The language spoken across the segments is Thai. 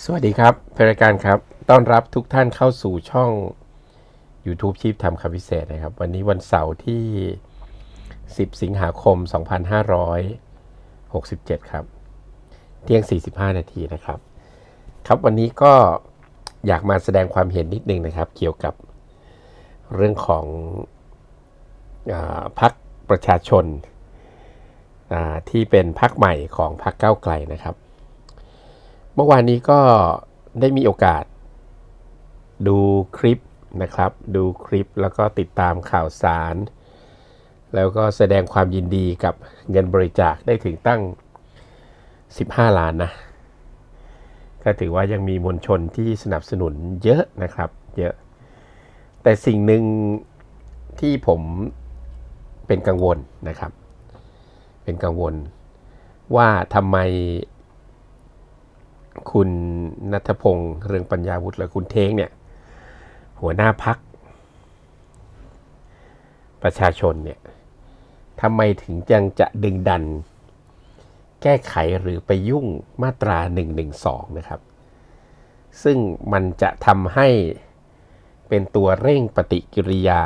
สวัสดีครับเพรายการครับ ต้อนรับทุกท่านเข้าสู่ช่อง YouTube ชีพทำคำพิเศษนะครับ วันนี้วันเสาร์ที่ 10 สิงหาคม 2567 ครับ เที่ยง 45 นาทีนะครับ ครับวันนี้ก็อยากมาแสดงความเห็นนิดนึงนะครับ เกี่ยวกับเรื่องของอาพักประชาชนาที่เป็นพักใหม่ของพักเก้าวไกลนะครับ เมื่อวานนี้ก็ได้มีโอกาส ดูคลิปนะครับ ดูคลิปแล้วก็ติดตามข่าวสาร แล้วก็แสดงความยินดีกับเงินบริจาคได้ถึงตั้ง 15 ล้านนะ ก็ถือว่ายังมีมวลชนที่สนับสนุนเยอะนะครับ เยอะ แต่สิ่งหนึ่งที่ผมเป็นกังวลนะครับ เป็นกังวลว่าทำไม คุณนัทพงศ์เรืองปัญญาวุฒิและคุณเท้งเนี่ย หัวหน้าพัก ประชาชนเนี่ยทำไมถึงยังจะดึงดัน แก้ไขหรือไปยุ่งมาตรา 112 นะครับ ซึ่งมันจะทำให้เป็นตัวเร่งปฏิกิริยา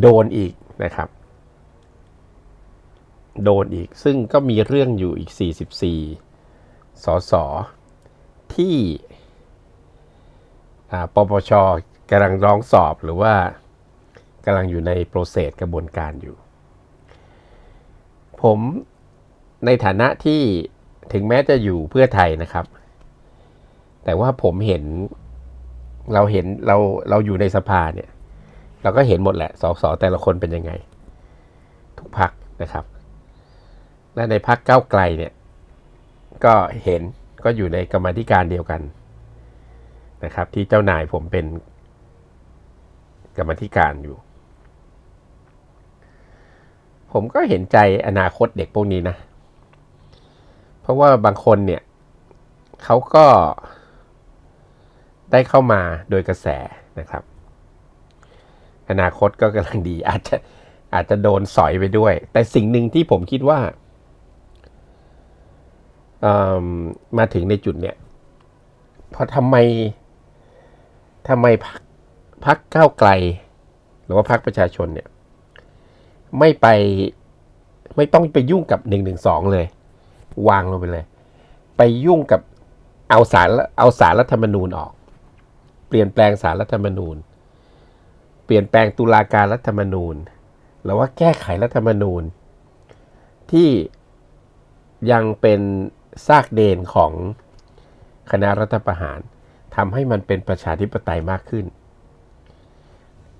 โดนอีกนะครับ โดนอีกซึ่งก็มีเรื่องอยู่อีก 44 สสที่ปปชกำลังร้องสอบหรือว่ากำลังอยู่ในโปรเซสกระบวนการอยู่ ผมในฐานะที่ถึงแม้จะอยู่เพื่อไทยนะครับ แต่ว่าผมเห็นเราเห็นเราเราอยู่ในสภาเนี่ย เราก็เห็นหมดแหละสสแต่ละคนเป็นยังไง ทุกพักนะครับ และในพักเก้าไกลเนี่ย ก็เห็นก็อยู่ในกรรมธิการเดียวกันนะครับ ที่เจ้านายผมเป็นกรรมธิการอยู่ ผมก็เห็นใจอนาคตเด็กพวกนี้นะ เพราะว่าบางคนเนี่ยเขาก็ได้เข้ามาโดยกระแสนะครับ อนาคตก็กำลังดีอาจจะอาจจะโดนสอยไปด้วย แต่สิ่งหนึ่งที่ผมคิดว่า มมาถึงในจุดเนี่ยพราะทำไมทำไมพักพักก้าวไกล หรือว่าพักประชาชนเนี่ย ไม่ไปไม่ต้องไปยุ่งกับหนึ่งหนึ่งสองเลย วางลงไปเลย ไปยุ่งกับเอาสารเอาสารรัฐธรรมนูญออก เปลี่ยนแปลงสารรัฐธรรมนูญ เปลี่ยนแปลงตุลาการรัฐธรรมนูญ หรือว่าแก้ไขรัฐธรรมนูญ ที่ยังเป็น ซากเดนของคณะรัฐประหารทำให้มันเป็นประชาธิปไตยมากขึ้น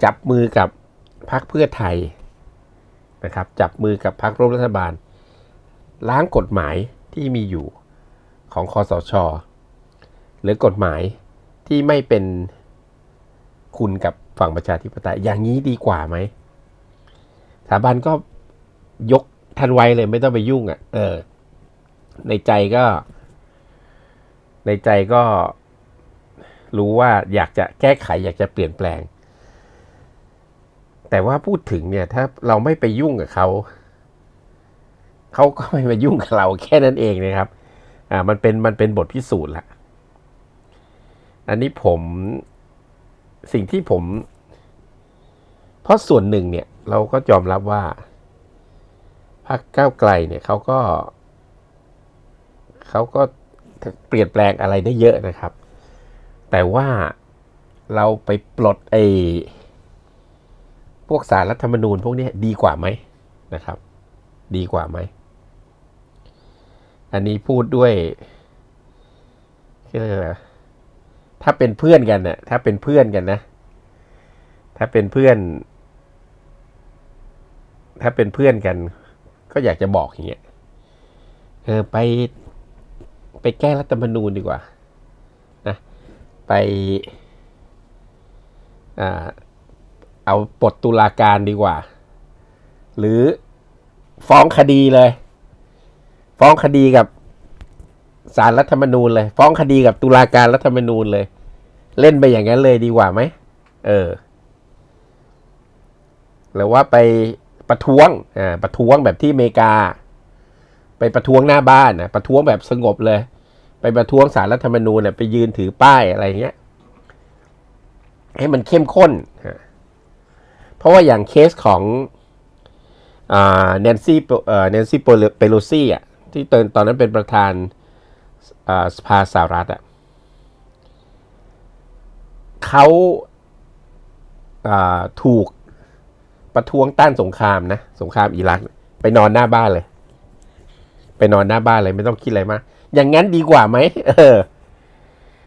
จับมือกับพรรคเพื่อไทยนะครับจับมือกับพรรคร่วมรัฐบาล ล้างกฎหมายที่มีอยู่ของคอสช หรือกฎหมายที่ไม่เป็นคุณกับฝั่งประชาธิปไตยอย่างนี้ดีกว่าไหมสถาบันก็ยกทันไวเลยไม่ต้องไปยุ่งอะ่ะเออ ในใจก็ ในใจก็รู้ว่าอยากจะแก้ไขอยากจะเปลี่ยนแปลง แต่ว่าพูดถึงเนี่ยถ้าเราไม่ไปยุ่งกับเขาเขาก็ไม่มายุ่งกับเราแค่นั้นเองนะครับ อ่า มันเป็นมันเป็นบทพิสูจน์ละอันนี้ผมสิ่งที่ผม เพราะส่วนหนึ่งเนี่ย เราก็ยอมรับว่าพรรคก้าวไกลเนี่ยเขาก็ เขาก็เปลี่ยนแปลงอะไรได้เยอะนะครับ แต่ว่าเราไปปลดไอ้พวกสารรัฐธรรมนูญพวกนี้ดีกว่าไหมนะครับ ดีกว่าไหม อันนี้พูดด้วยเรียกอถ้าเป็นเพื่อนกันเนี่ยถ้าเป็นเพื่อนกันนะ ถ้าเป็นเพื่อน ถ้าเป็นเพื่อนกัน ก็อยากจะบอกอย่างเงี้ยเออไป ไปแก้รัฐธรรมนูญดีกว่านะไปอเอาปลดตุลาการดีกว่า หรือฟ้องคดีเลย ฟ้องคดีกับสารรัฐธรรมนูญเลย ฟ้องคดีกับตุลาการรัฐธรรมนูญเลย เล่นไปอย่างนั้นเลยดีกว่าไหมเออหรือว่าไปประท้วงอ่าประท้วงแบบที่อเมริกา ไปประท้วงหน้าบ้านนะประท้วงแบบสงบเลย ไปประท้วงสารรัฐธรรมนูญเนี่ยไปยืนถือป้ายอะไรเงี้ย ให้มันเข้มข้น เพราะว่าอย่างเคสของแนนซี่เอ่อแนนซี่เปโลซี่อะที่ตอนตอนนั้นเป็นประธานสภาสหรัฐอะเขาาถูกประท้วงต้านสงครามนะ สงครามอิรักไปนอนหน้าบ้านเลย ไปนอนหน้าบ้านเลยไม่ต้องคิดอะไรมาก อย่างนั้นดีกว่าไหมเออ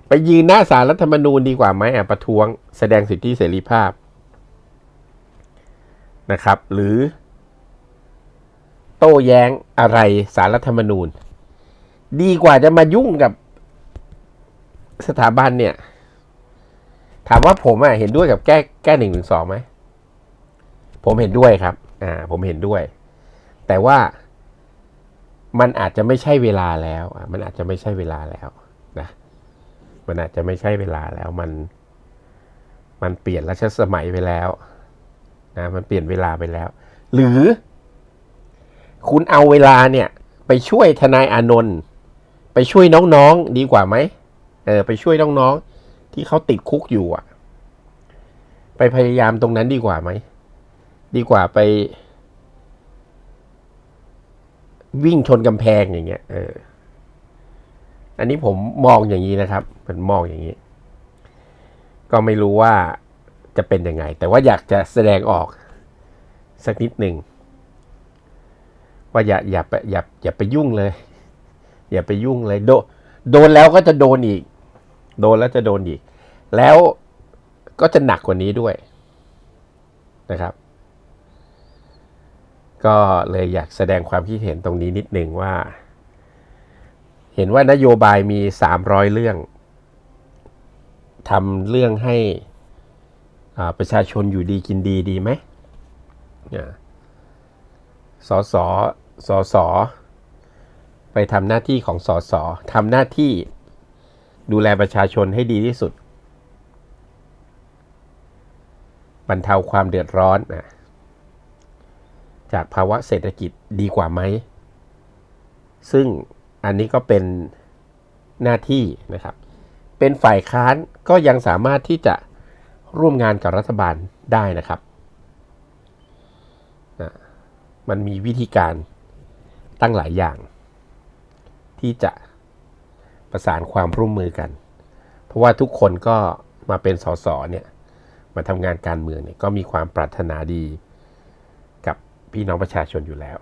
ไปยืนหน้าศาลรัฐธรรมนูญดีกว่าไหมอะประท้วงแสดงสิทธิเสรีภาพนะครับ หรือ โต้แย้งอะไรสารรัฐธรรมนูญ ดีกว่าจะมายุ่งกับสถาบันเนี่ย ถามว่าผมอะเห็นด้วยกับแก้แก้หนึ่งหนึ่งสองไหมผมเห็นด้วยครับ อ่า ผมเห็นด้วย แต่ว่า มันอาจจะไม่ใช่เวลาแล้ว มันอาจจะไม่ใช่เวลาแล้วนะ มันอาจจะไม่ใช่เวลาแล้ว มัน มันเปลี่ยนรัชสมัยไปแล้วนะ มันเปลี่ยนเวลาไปแล้ว หรือ คุณเอาเวลาเนี่ย ไปช่วยทนายอานนท์ ไปช่วยน้องๆ ดีกว่าไหม เออ ไปช่วยน้องๆ ที่เขาติดคุกอยู่อะไปพยายามตรงนั้นดีกว่าไหม ดีกว่าไป วิ่งชนกำแพงอย่างเงี้ย เออ อันนี้ผมมองอย่างนี้นะครับผมมองอย่างนี้ ก็ไม่รู้ว่าจะเป็นยังไง แต่ว่าอยากจะแสดงออกสักนิดหนึ่งว่าอย่าอย่าไปอย่าอย่าไปยุ่งเลย อย่าไปยุ่งเลย โดโดนแล้วก็จะโดนอีก โดนแล้วจะโดนอีก แล้วก็จะหนักกว่านี้ด้วยนะครับ ก็เลยอยากแสดงความคิดเห็นตรงนี้นิดหนึ่งว่า เห็นว่านโยบายมี 300 เรื่องทำเรื่องให้ประชาชนอยู่ดีกินดีดีไหมสอสอสอสอไปทำหน้าที่ของสอสอทำหน้าที่ดูแลประชาชนให้ดีที่สุด บรรเทาความเดือดร้อนนะ จากภาวะเศรษฐกิจดีกว่าไหม ซึ่งอันนี้ก็เป็นหน้าที่นะครับ เป็นฝ่ายค้านก็ยังสามารถที่จะร่วมงานกับรัฐบาลได้นะครับ มันมีวิธีการตั้งหลายอย่าง ที่จะประสานความร่วมมือกัน เพราะว่าทุกคนก็มาเป็นสสเนี่ยมาทำงานการเมืองเนี่ยก็มีความปรารถนาดี พี่น้องประชาชนอยู่แล้ว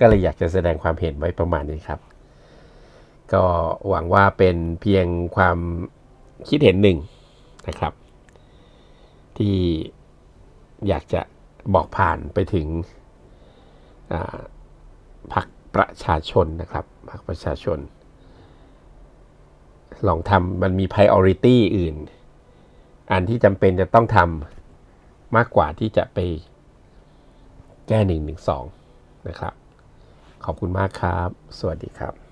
ก็เลยอยากจะแสดงความเห็นไว้ประมาณนี้ครับ ก็หวังว่าเป็นเพียงความคิดเห็นหนึ่งนะครับ ที่อยากจะบอกผ่านไปถึงพรรคประชาชนนะครับพรรคประชาชน ลองทำมันมี priority อื่น อันที่จำเป็นจะต้องทำมากกว่าที่จะไป แก้หนึ่งหนึ่งสองนะครับ ขอบคุณมากครับ สวัสดีครับ